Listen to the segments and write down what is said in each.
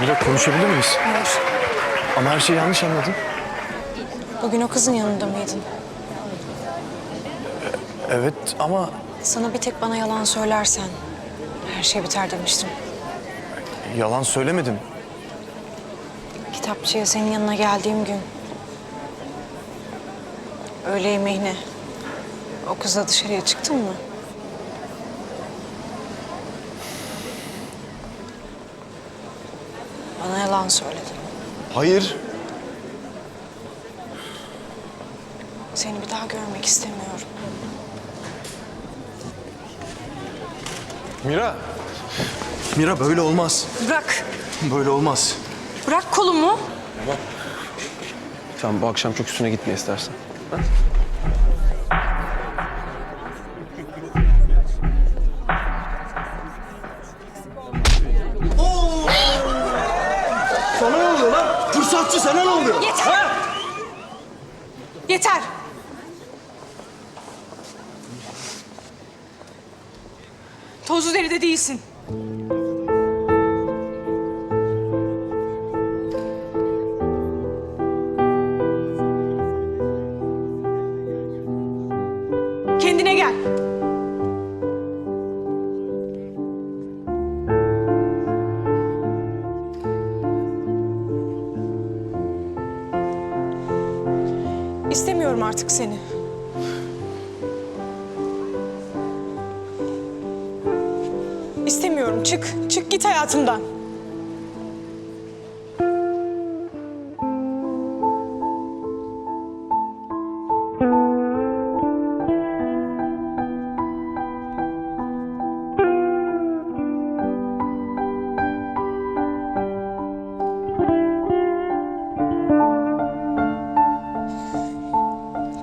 Mira konuşabilir miyiz? Hayır. Ama her şeyi yanlış anladın. Bugün o kızın yanında mıydın? Evet ama Sana bir tek bana yalan söylersen her şey biter demiştim. yalan söylemedim. Kitapçıya senin yanına geldiğim gün. Öğle yemeğine o kızla dışarıya çıktın mı? Bana yalan söyledin. Hayır. Seni bir daha görmek istemiyorum. Mira. Mira böyle olmaz. Bırak. Böyle olmaz. Bırak kolumu. Tamam bu akşam çok üstüne gitme istersen. Sana Fırsatçı sana ne oluyor? Yeter! Yeter! Tozlu deride değilsin. Kendine gel. İstemiyorum artık seni. İstemiyorum. Çık. Çık git hayatımdan.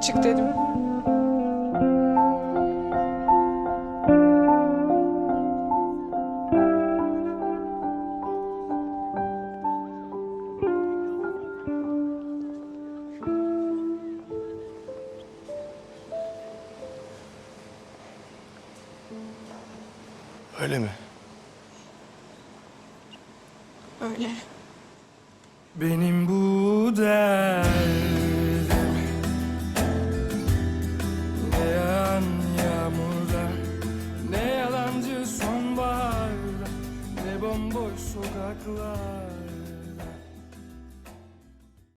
Çık dedim. Öyle mi? Öyle. Benim bu bomboş sokaklar.